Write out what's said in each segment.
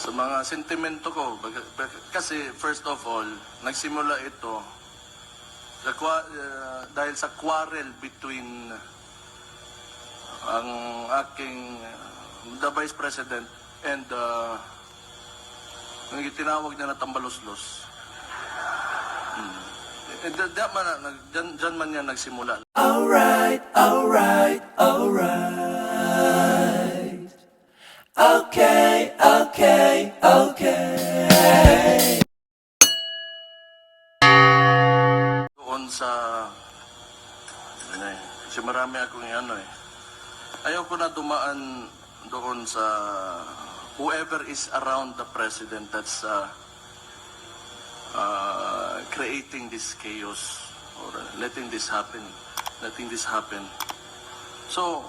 sa mga sentimento ko. Kasi first of all, nagsimula ito sa uh, dahil sa quarrel between ang aking uh, the Vice President and uh, ang tinawag niya na tambaluslos. Hmm. Eh, da- man, dyan, dyan man yan nagsimula. Alright, alright, alright. Okay, ano eh, kasi marami akong ano eh. Ayaw ko na dumaan doon sa whoever is around the president that's uh, uh, creating this chaos or letting this happen, letting this happen. So,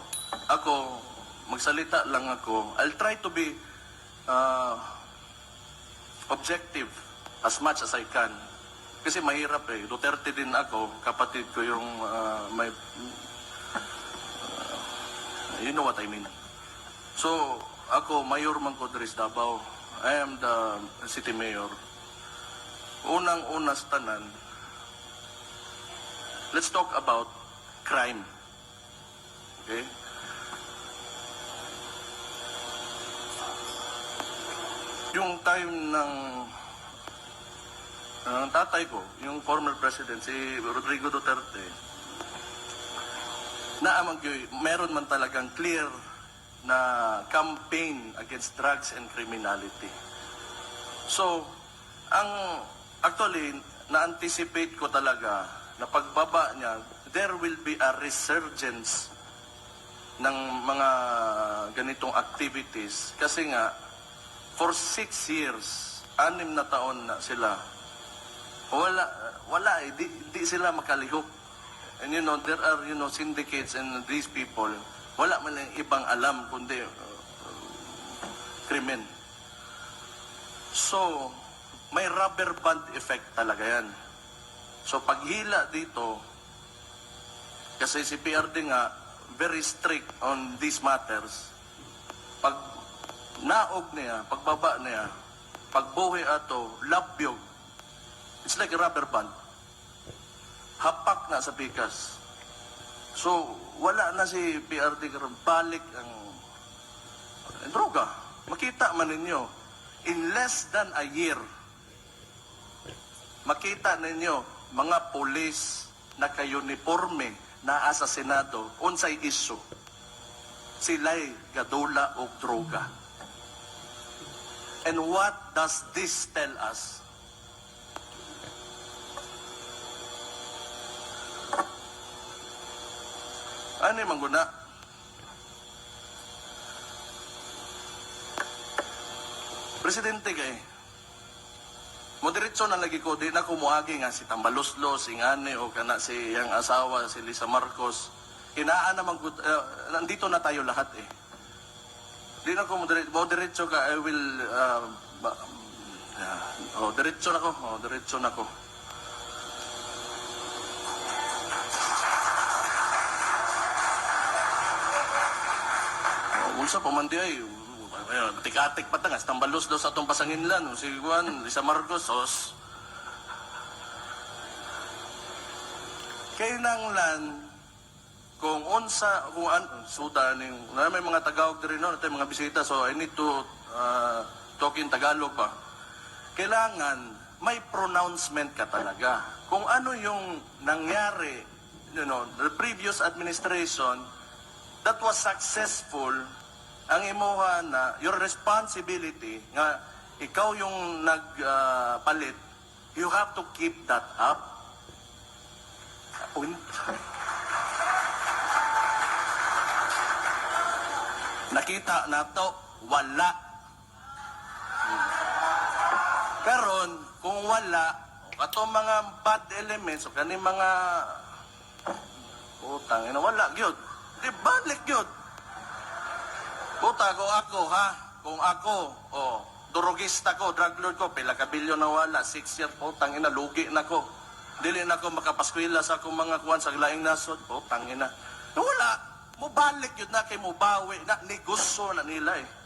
ako, magsalita lang ako. I'll try to be uh, objective as much as I can. Kasi mahirap eh. Duterte din ako. Kapatid ko yung uh, may... you know what I mean. So, ako, Mayor Mangkodres Davao. I am the city mayor. Unang-una tanan, let's talk about crime. Okay? Yung time ng ang tatay ko, yung former president, si Rodrigo Duterte, na meron man talagang clear na campaign against drugs and criminality. So, ang actually, na-anticipate ko talaga na pagbaba niya, there will be a resurgence ng mga ganitong activities. Kasi nga, for six years, anim na taon na sila, wala, wala eh, di sila makalihok. And you know, there are, you know, syndicates and these people, wala man lang ibang alam kundi uh, krimen. So, may rubber band effect talaga yan. So, paghila dito, kasi si PRD nga, very strict on these matters, pag naog niya, pagbaba niya, pagbuhi ato, labyog, It's like a rubber band. Hapak na sa pikas. So, wala na si PRD karon balik ang ang droga. Makita man ninyo, in less than a year, makita ninyo, mga pulis na kayuniforme naa sa Senado, unsay isu. Sila'y gadula o droga. And what does this tell us? Yung mangguna? Presidente kay. Moderitso na lagi ko, di na kumuagi nga si Tambaluslo, si Ngane, o kana si yang asawa, si Lisa Marcos. Inaan naman, gud- eh, nandito na tayo lahat eh. Di na ko moderitso, moderitso ka, I will, uh, uh, oh, diretso na ko, oh, diretso na ko. Oh, Ulsa pamandi ay ayun, tik-atik pa tangas tambalos sa atong pasanginlan si Juan Lisa Marcos os. Kailangan kung unsa kung an suda ning na may mga tagawag diri no tay mga bisita so I need to uh, talk in Tagalog pa. Kailangan may pronouncement ka talaga. Kung ano yung nangyari you know the previous administration that was successful ang imuha na your responsibility nga ikaw yung nagpalit you have to keep that up. Nakita na to wala. Karon kung wala kato mga bad elements o kani mga utang wala gyud. Di balik gyud Puta ko ako ha? Kung ako oh durugista ko drug lord ko pila ka bilyon na wala. Six years putang ina lugi na ko. Dili na ko makapaskwela sa akong mga kuwan sa laing nasod. Putang ina. Wala mo balik yun na kay mo bawi na negosyo na nila eh